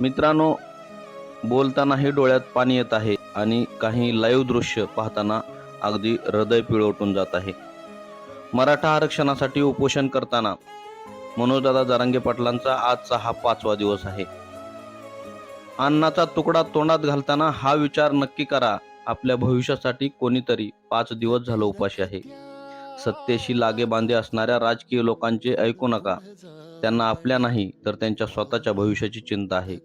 मित्रांनो बोलतानाही डोळ्यात पाणी येत आहे आणि काही लाईव्ह दृश्य पाहताना अगदी हृदय पिळवटून जात आहे. मराठा आरक्षणासाठी उपोषण करताना मनोजदादा जारंगे पाटलांचा आजचा हा पाचवा दिवस आहे. अन्नाचा तुकडा तोंडात घालताना हा विचार नक्की करा आपल्या भविष्यासाठी कोणीतरी पाच दिवस झालं उपाशी आहे. सत्तेशी लागे बांधे असणाऱ्या राजकीय लोकांचे ऐकू नका. त्यांना आपल्या नाही तर त्यांच्या स्वतःच्या भविष्याची चिंता आहे.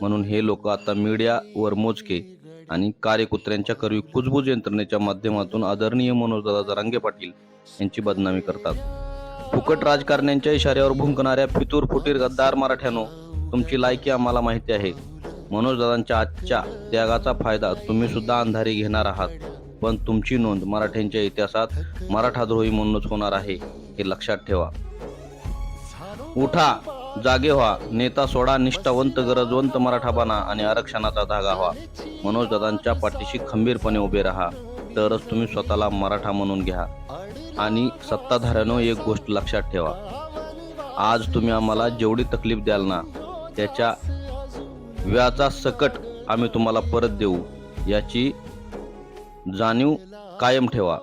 म्हणून हे लोक आता मीडियावर मोजके आणि कार्यकुत्र्यांच्या करवी कुजबूज यंत्रणेच्या माध्यमातून आदरणीय मनोजदादा जरांगे पाटील यांची बदनामी करतात. फुकट राजकारण्यांच्या इशाऱ्यावर भुंकणाऱ्या फितूर फुटीर गद्दार मराठ्यानो तुमची लायकी आम्हाला माहिती आहे. मनोजदादांच्या आजच्या त्यागाचा फायदा तुम्ही सुद्धा अंधारी घेणार आहात. पण तुमची नोंद मराठ्यांच्या इतिहासात मराठाद्रोही म्हणूनच होणार आहे हे लक्षात ठेवा. उठा जागे व्हा नेता सोडा निष्ठावंत गरजवंत मराठा बना आणि आरक्षणाचा धागा व्हा. मनोजदादांच्या पाठीशी खंबीरपणे उभे राहा. तरच तुम्ही स्वतःला मराठा म्हणून घ्या. आणि सत्ताधाऱ्यानं एक गोष्ट लक्षात ठेवा. आज तुम्ही आम्हाला जेवढी तकलीफ द्याल ना त्याच्या व्याचा सकट आम्ही तुम्हाला परत देऊ. याची जाणीव कायम ठेवा.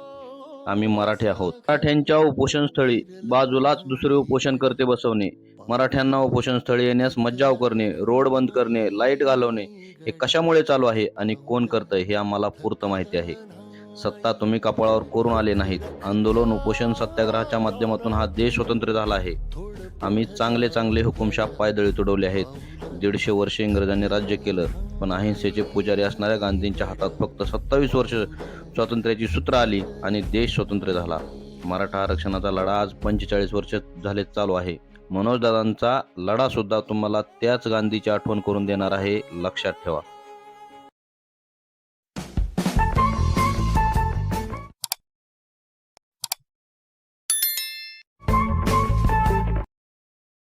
आम्ही मराठी आहोत. मराठ्यांच्या उपोषणस्थळी बाजूलाच दुसरे उपोषण करते बसवणे मराठ्यांना उपोषणस्थळी येण्यास मज्जाव करणे रोड बंद करणे लाइट घालवणे हे कशामुळे चालू आहे आणि कोण करतंय हे आम्हाला पूर्त माहिती आहे. सत्ता तुम्ही कपाळावर करून आले नाहीत. आंदोलन उपोषण सत्याग्रहाच्या माध्यमातून हा देश स्वतंत्र झाला आहे. आम्ही चांगले चांगले हुकुमशाह पायदळी तुडवले आहेत. दीडशे वर्षे इंग्रजांनी राज्य केलं. पण अहिंसेचे पुजारी असणाऱ्या गांधींच्या हातात फक्त सत्तावीस वर्ष स्वातंत्र्याची सूत्र आली आणि देश स्वतंत्र झाला. मराठा आरक्षणाचा लढा आज पंचेचाळीस वर्ष झाले चालू आहे. मनोजदादांचा लढा सुद्धा तुम्हाला त्याच गांधीची आठवण करून देणार आहे. लक्षात ठेवा.